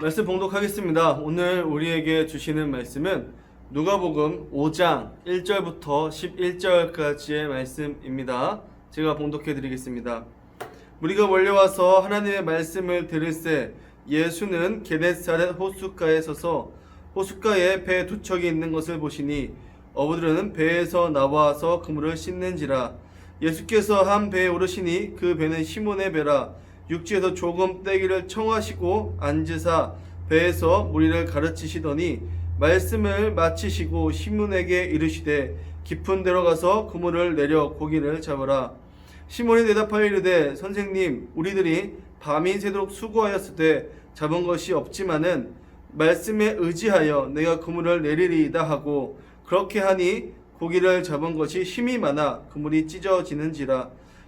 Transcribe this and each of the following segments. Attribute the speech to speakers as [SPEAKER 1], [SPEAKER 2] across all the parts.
[SPEAKER 1] 말씀 봉독하겠습니다. 오늘 우리에게 주시는 말씀은 누가복음 5장 1절부터 11절까지의 말씀입니다. 제가 봉독해 드리겠습니다. 우리가 몰려와서 하나님의 말씀을 들을새 예수는 게네사렛 호숫가에 서서 호숫가에 배 두 척이 있는 것을 보시니 어부들은 배에서 나와서 그물을 씻는지라 예수께서 한 배에 오르시니 그 배는 시몬의 배라 육지에서 조금 떼기를 청하시고 앉으사 배에서 무리를 가르치시더니 말씀을 마치시고 시몬에게 이르시되 깊은 데로 가서 그물을 내려 고기를 잡으라. 시몬이 대답하여 이르되 선생님 우리들이 밤이 새도록 수고하였으되 잡은 것이 없지만은 말씀에 의지하여 내가 그물을 내리리이다 하고 그렇게 하니 고기를 잡은 것이 힘이 많아 그물이 찢어지는지라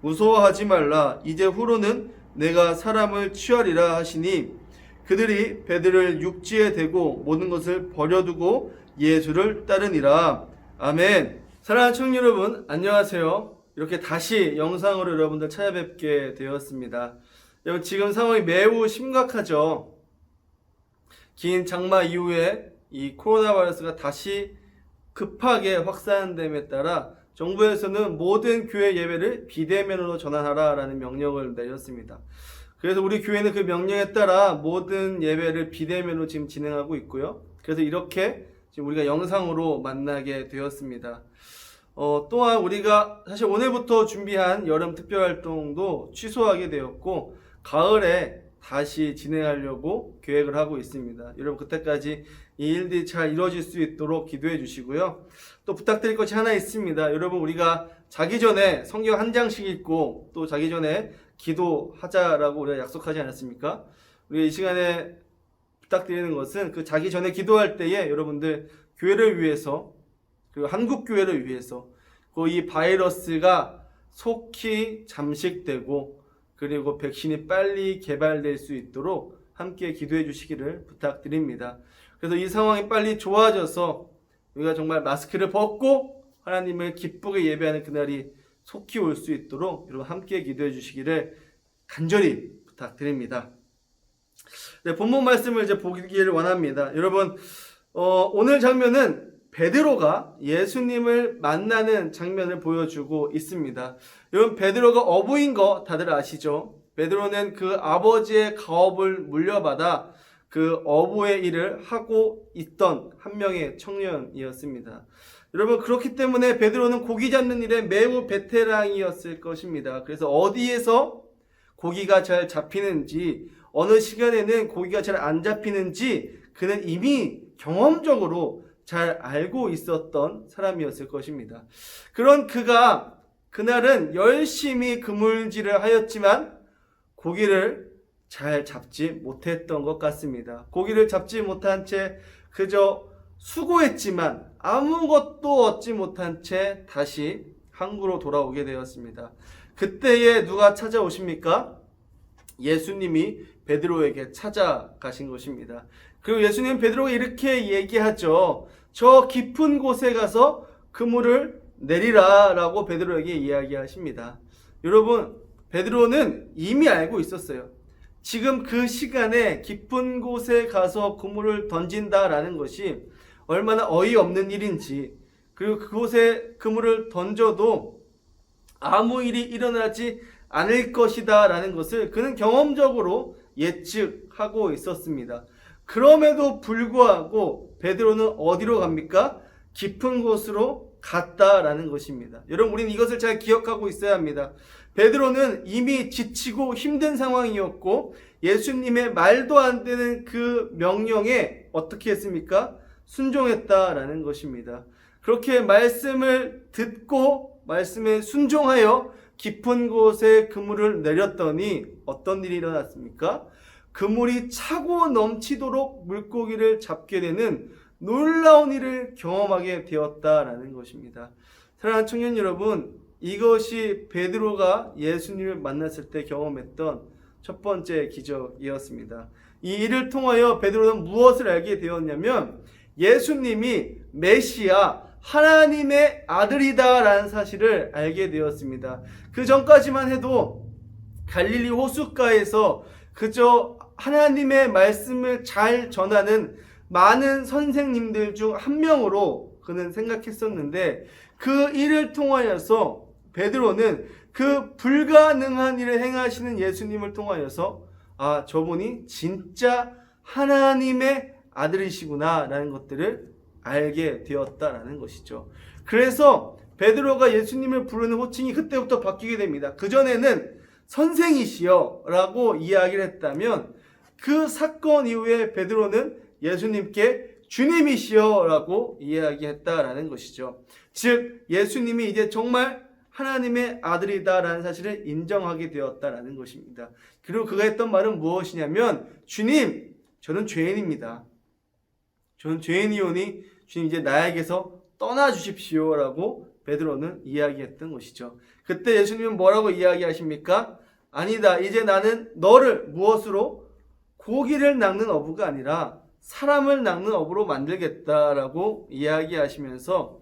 [SPEAKER 1] 무서워하지 말라. 이제 후로는 내가 사람을 취하리라 하시니 그들이 배들을 육지에 대고 모든 것을 버려두고 예수를 따르니라. 아멘. 사랑하는 청년 여러분 안녕하세요. 이렇게 다시 영상으로 여러분들 찾아뵙게 되었습니다. 여러분 지금 상황이 매우 심각하죠? 긴 장마 이후에 이 코로나 바이러스가 다시 급하게 확산됨에 따라 정부에서는 모든 교회 예배를 비대면으로 전환하라라는 명령을 내렸습니다. 그래서 우리 교회는 그 명령에 따라 모든 예배를 비대면으로 지금 진행하고 있고요. 그래서 이렇게 지금 우리가 영상으로 만나게 되었습니다. 어, 또한 우리가 사실 오늘부터 준비한 여름 특별 활동도 취소하게 되었고 가을에 다시 진행하려고 계획을 하고 있습니다. 여러분 그때까지 이 일들이 잘 이루어질 수 있도록 기도해 주시고요. 또 부탁드릴 것이 하나 있습니다. 여러분 우리가 자기 전에 성경 한 장씩 읽고 또 자기 전에 기도하자라고 우리가 약속하지 않았습니까? 우리 이 시간에 부탁드리는 것은 그 자기 전에 기도할 때에 여러분들 교회를 위해서 그리고 한국 교회를 위해서 그 이 바이러스가 속히 잠식되고 그리고 백신이 빨리 개발될 수 있도록 함께 기도해 주시기를 부탁드립니다. 그래서 이 상황이 빨리 좋아져서 우리가 정말 마스크를 벗고 하나님을 기쁘게 예배하는 그날이 속히 올 수 있도록 여러분 함께 기도해 주시기를 간절히 부탁드립니다. 네, 본문 말씀을 이제 보기를 원합니다. 여러분, 어, 오늘 장면은 베드로가 예수님을 만나는 장면을 보여주고 있습니다. 여러분, 베드로가 어부인 거 다들 아시죠? 베드로는 그 아버지의 가업을 물려받아 그 어부의 일을 하고 있던 한 명의 청년이었습니다. 여러분, 그렇기 때문에 베드로는 고기 잡는 일에 매우 베테랑이었을 것입니다. 그래서 어디에서 고기가 잘 잡히는지, 어느 시간에는 고기가 잘 안 잡히는지, 그는 이미 경험적으로 잘 알고 있었던 사람이었을 것입니다. 그런 그가 그날은 열심히 그물질을 하였지만 고기를 잘 잡지 못했던 것 같습니다. 고기를 잡지 못한 채 그저 수고했지만 아무것도 얻지 못한 채 다시 항구로 돌아오게 되었습니다. 그때에 누가 찾아오십니까? 예수님이 베드로에게 찾아가신 것입니다. 그리고 예수님 베드로가 이렇게 얘기하죠. 저 깊은 곳에 가서 그물을 내리라라고 베드로에게 이야기하십니다. 여러분, 베드로는 이미 알고 있었어요. 지금 그 시간에 깊은 곳에 가서 그물을 던진다라는 것이 얼마나 어이없는 일인지, 그리고 그곳에 그물을 던져도 아무 일이 일어나지 않을 것이다 라는 것을 그는 경험적으로 예측하고 있었습니다. 그럼에도 불구하고 베드로는 어디로 갑니까? 깊은 곳으로 갔다라는 것입니다. 여러분 우리는 이것을 잘 기억하고 있어야 합니다. 베드로는 이미 지치고 힘든 상황이었고 예수님의 말도 안 되는 그 명령에 어떻게 했습니까? 순종했다라는 것입니다. 그렇게 말씀을 듣고 말씀에 순종하여 깊은 곳에 그물을 내렸더니 어떤 일이 일어났습니까? 그물이 차고 넘치도록 물고기를 잡게 되는 놀라운 일을 경험하게 되었다라는 것입니다. 사랑하는 청년 여러분, 이것이 베드로가 예수님을 만났을 때 경험했던 첫 번째 기적이었습니다. 이 일을 통하여 베드로는 무엇을 알게 되었냐면 예수님이 메시아 하나님의 아들이다라는 사실을 알게 되었습니다. 그 전까지만 해도 갈릴리 호숫가에서 그저 하나님의 말씀을 잘 전하는 많은 선생님들 중 한 명으로 그는 생각했었는데 그 일을 통하여서 베드로는 그 불가능한 일을 행하시는 예수님을 통하여서 아 저분이 진짜 하나님의 아들이시구나라는 것들을 알게 되었다라는 것이죠. 그래서 베드로가 예수님을 부르는 호칭이 그때부터 바뀌게 됩니다. 그 전에는 선생이시여라고 이야기를 했다면 그 사건 이후에 베드로는 예수님께 주님이시여라고 이야기했다라는 것이죠. 즉 예수님이 이제 정말 하나님의 아들이다라는 사실을 인정하게 되었다라는 것입니다. 그리고 그가 했던 말은 무엇이냐면 주님 저는 죄인입니다. 저는 죄인이오니 주님 이제 나에게서 떠나 주십시오라고 베드로는 이야기했던 것이죠. 그때 예수님은 뭐라고 이야기하십니까? 아니다. 이제 나는 너를 무엇으로 고기를 낚는 어부가 아니라 사람을 낚는 어부로 만들겠다라고 이야기하시면서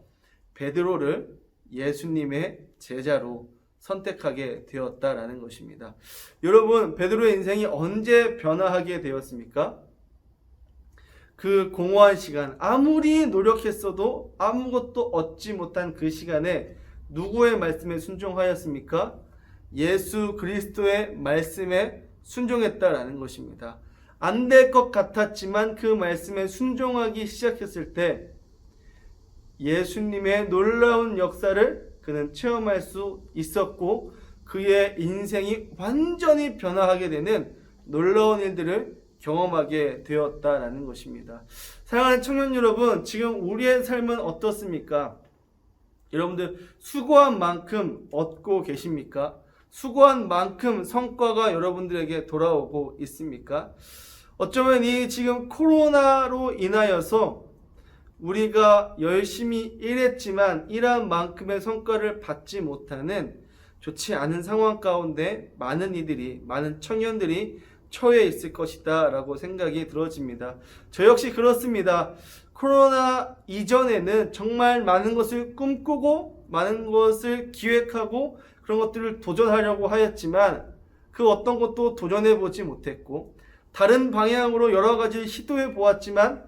[SPEAKER 1] 베드로를 예수님의 제자로 선택하게 되었다라는 것입니다. 여러분, 베드로의 인생이 언제 변화하게 되었습니까? 그 공허한 시간, 아무리 노력했어도 아무것도 얻지 못한 그 시간에 누구의 말씀에 순종하였습니까? 예수 그리스도의 말씀에 순종했다라는 것입니다. 안 될 것 같았지만 그 말씀에 순종하기 시작했을 때 예수님의 놀라운 역사를 그는 체험할 수 있었고 그의 인생이 완전히 변화하게 되는 놀라운 일들을 경험하게 되었다라는 것입니다. 사랑하는 청년 여러분, 지금 우리의 삶은 어떻습니까? 여러분들 수고한 만큼 얻고 계십니까? 수고한 만큼 성과가 여러분들에게 돌아오고 있습니까? 어쩌면 이 지금 코로나로 인하여서 우리가 열심히 일했지만 일한 만큼의 성과를 받지 못하는 좋지 않은 상황 가운데 많은 이들이 많은 청년들이 처해 있을 것이다 라고 생각이 들어집니다. 저 역시 그렇습니다. 코로나 이전에는 정말 많은 것을 꿈꾸고 많은 것을 기획하고 그런 것들을 도전하려고 하였지만 그 어떤 것도 도전해 보지 못했고 다른 방향으로 여러 가지 시도해 보았지만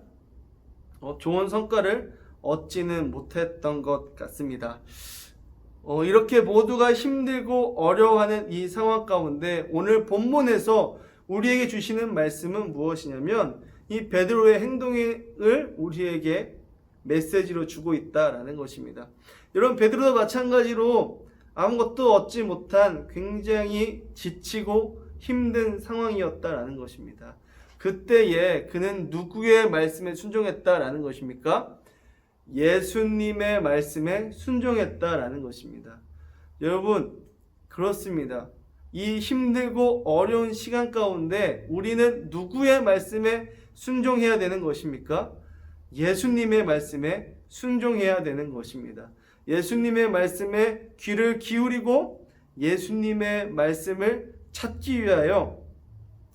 [SPEAKER 1] 어, 좋은 성과를 얻지는 못했던 것 같습니다. 어, 이렇게 모두가 힘들고 어려워하는 이 상황 가운데 오늘 본문에서 우리에게 주시는 말씀은 무엇이냐면 이 베드로의 행동을 우리에게 메시지로 주고 있다라는 것입니다. 여러분 베드로도 마찬가지로 아무것도 얻지 못한 굉장히 지치고 힘든 상황이었다라는 것입니다. 그때에 그는 누구의 말씀에 순종했다라는 것입니까? 예수님의 말씀에 순종했다라는 것입니다. 여러분, 그렇습니다. 이 힘들고 어려운 시간 가운데 우리는 누구의 말씀에 순종해야 되는 것입니까? 예수님의 말씀에 순종해야 되는 것입니다. 예수님의 말씀에 귀를 기울이고 예수님의 말씀을 찾기 위하여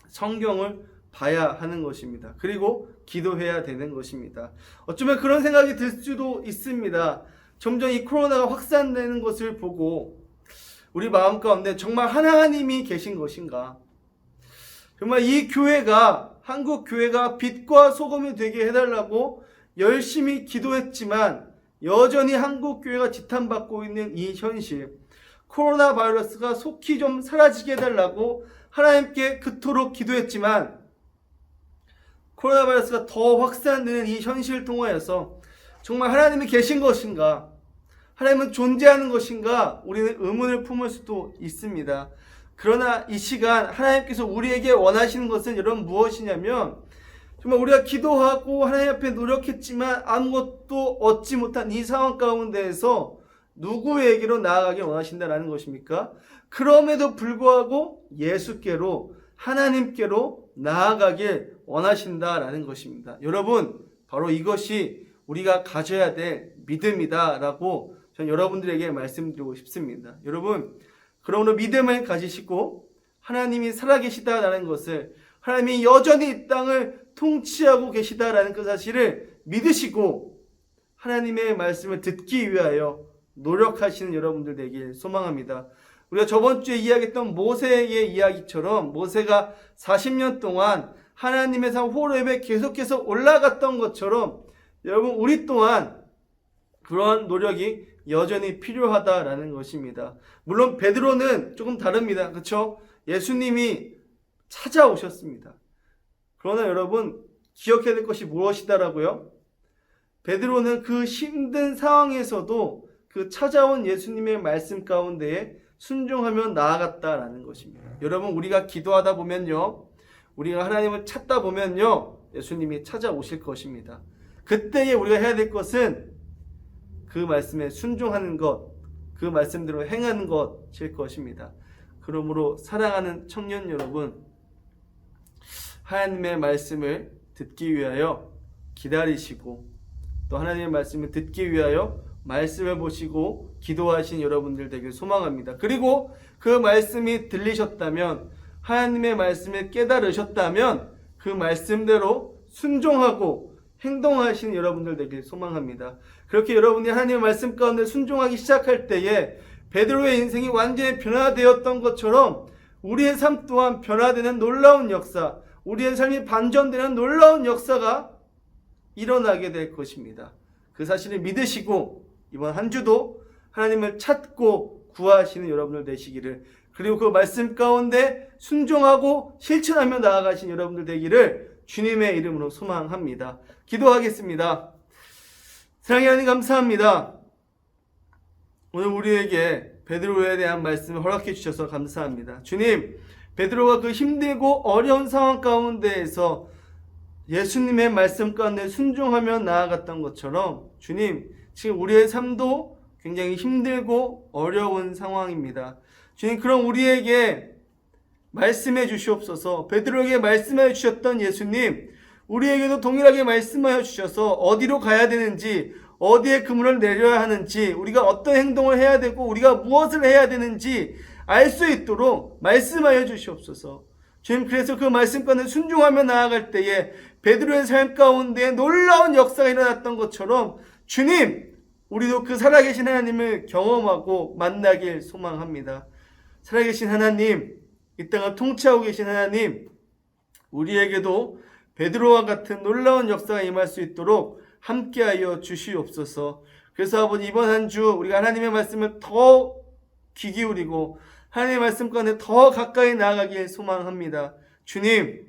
[SPEAKER 1] 성경을 봐야 하는 것입니다. 그리고 기도해야 되는 것입니다. 어쩌면 그런 생각이 들 수도 있습니다. 점점 이 코로나가 확산되는 것을 보고 우리 마음 가운데 정말 하나님이 계신 것인가? 정말 이 교회가 한국 교회가 빛과 소금이 되게 해달라고 열심히 기도했지만 여전히 한국 교회가 지탄받고 있는 이 현실, 코로나 바이러스가 속히 좀 사라지게 해달라고 하나님께 그토록 기도했지만 코로나 바이러스가 더 확산되는 이 현실을 통하여서 정말 하나님이 계신 것인가? 하나님은 존재하는 것인가? 우리는 의문을 품을 수도 있습니다. 그러나 이 시간 하나님께서 우리에게 원하시는 것은 여러분 무엇이냐면 정말 우리가 기도하고 하나님 앞에 노력했지만 아무것도 얻지 못한 이 상황 가운데에서 누구에게로 나아가길 원하신다라는 것입니까? 그럼에도 불구하고 예수께로 하나님께로 나아가길 원하신다라는 것입니다. 여러분, 바로 이것이 우리가 가져야 될 믿음이다라고 전 여러분들에게 말씀드리고 싶습니다. 여러분, 그러므로 믿음을 가지시고 하나님이 살아계시다라는 것을 하나님이 여전히 이 땅을 통치하고 계시다라는 그 사실을 믿으시고 하나님의 말씀을 듣기 위하여 노력하시는 여러분들 되길 소망합니다. 우리가 저번 주에 이야기했던 모세의 이야기처럼 모세가 40년 동안 하나님의 산 호렙에 계속해서 올라갔던 것처럼 여러분 우리 또한 그러한 노력이 여전히 필요하다라는 것입니다. 물론 베드로는 조금 다릅니다. 그렇죠? 예수님이 찾아오셨습니다. 그러나 여러분 기억해야 될 것이 무엇이다라고요? 베드로는 그 힘든 상황에서도 그 찾아온 예수님의 말씀 가운데에 순종하며 나아갔다라는 것입니다. 여러분 우리가 기도하다 보면요. 우리가 하나님을 찾다 보면요. 예수님이 찾아오실 것입니다. 그때에 우리가 해야 될 것은 그 말씀에 순종하는 것, 그 말씀대로 행하는 것일 것입니다. 그러므로 사랑하는 청년 여러분, 하나님의 말씀을 듣기 위하여 기다리시고 또 하나님의 말씀을 듣기 위하여 말씀을 보시고 기도하신 여러분들 되길 소망합니다. 그리고 그 말씀이 들리셨다면 하나님의 말씀을 깨달으셨다면 그 말씀대로 순종하고 행동하시는 여러분들 되길 소망합니다. 그렇게 여러분이 하나님의 말씀 가운데 순종하기 시작할 때에 베드로의 인생이 완전히 변화되었던 것처럼 우리의 삶 또한 변화되는 놀라운 역사, 우리의 삶이 반전되는 놀라운 역사가 일어나게 될 것입니다. 그 사실을 믿으시고 이번 한 주도 하나님을 찾고 구하시는 여러분들 되시기를 그리고 그 말씀 가운데 순종하고 실천하며 나아가신 여러분들 되기를 주님의 이름으로 소망합니다. 기도하겠습니다. 사랑의 하나님 감사합니다. 오늘 우리에게 베드로에 대한 말씀을 허락해 주셔서 감사합니다. 주님, 베드로가 그 힘들고 어려운 상황 가운데에서 예수님의 말씀 가운데 순종하며 나아갔던 것처럼 주님, 지금 우리의 삶도 굉장히 힘들고 어려운 상황입니다. 주님, 그럼 우리에게 말씀해 주시옵소서. 베드로에게 말씀해 주셨던 예수님, 우리에게도 동일하게 말씀하여 주셔서 어디로 가야 되는지, 어디에 그물을 내려야 하는지, 우리가 어떤 행동을 해야 되고, 우리가 무엇을 해야 되는지 알 수 있도록 말씀하여 주시옵소서. 주님, 그래서 그 말씀과는 순종하며 나아갈 때에 베드로의 삶 가운데 놀라운 역사가 일어났던 것처럼 주님, 우리도 그 살아계신 하나님을 경험하고 만나길 소망합니다. 살아계신 하나님, 이 땅을 통치하고 계신 하나님, 우리에게도 베드로와 같은 놀라운 역사가 임할 수 있도록 함께하여 주시옵소서. 그래서 아버지 이번 한 주 우리가 하나님의 말씀을 더 귀 기울이고 하나님의 말씀 가운데 더 가까이 나아가길 소망합니다. 주님,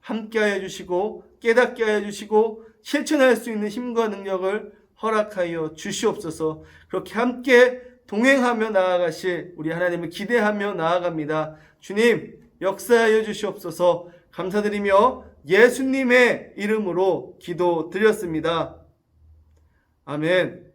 [SPEAKER 1] 함께하여 주시고 깨닫게 하여 주시고 실천할 수 있는 힘과 능력을 허락하여 주시옵소서. 그렇게 함께 동행하며 나아가실 우리 하나님을 기대하며 나아갑니다. 주님, 역사하여 주시옵소서. 감사드리며 예수님의 이름으로 기도드렸습니다. 아멘.